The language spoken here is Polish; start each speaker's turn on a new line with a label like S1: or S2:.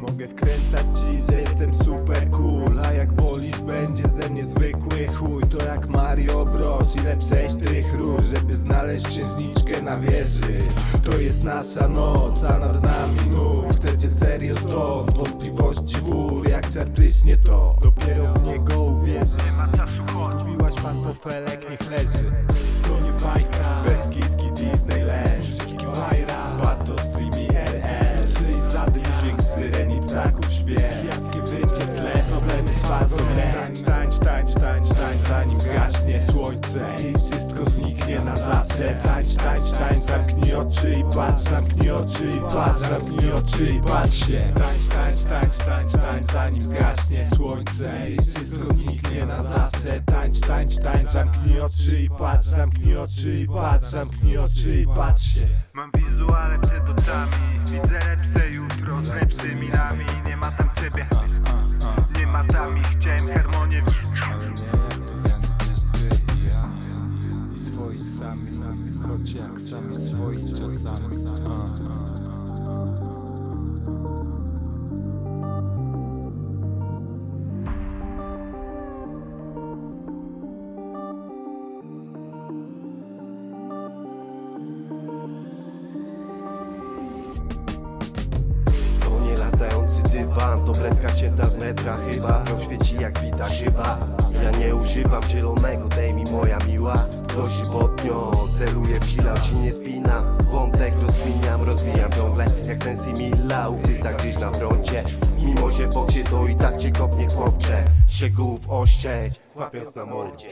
S1: Mogę wkręcać ci, że jestem super cool A jak wolisz, będzie ze mnie zwykły chuj. To jak Mario Bros, ile przejść tych róż Żeby znaleźć księżniczkę na wieży? To jest nasza noc, a nad nami nów. Chcecie serio stąd, wątpliwości wór? Jak czar pryśnie to, dopiero w niego uwierzysz. Zgubiłaś pantofelek, niech leży. To nie bajka, słońce i wszystko zniknie na zawsze. Tańcz, tańcz, tańcz, zamknij oczy i patrz Zamknij oczy i patrz, zamknij oczy i patrz się. Tańcz, tańcz, tańcz, tańcz, tańcz Zanim zgaśnie słońce i wszystko zniknie na zawsze. Tańcz, tańcz, tańcz, zamknij oczy i patrz Zamknij oczy i patrz, zamknij oczy i patrz się.
S2: Mam wizuale przed oczami Widzę lepsze jutro z lepszymi nami. Nie ma tam ciebie
S1: choć jak sami swoi czasami.
S3: To to prędka cięta z metra chyba. Prąd świeci jak wita chyba Ja nie używam zielonego, daj mi moja miła. Dość żywotnio, celuję w kila, ci nie spinam Wątek rozkminiam, rozwijam ciągle Jak Sensi Milla, ukryta gdzieś na froncie. Mimo że boksie to i tak cię kopnie chłopcze. Siegów ościeć, łapiąc na mordzie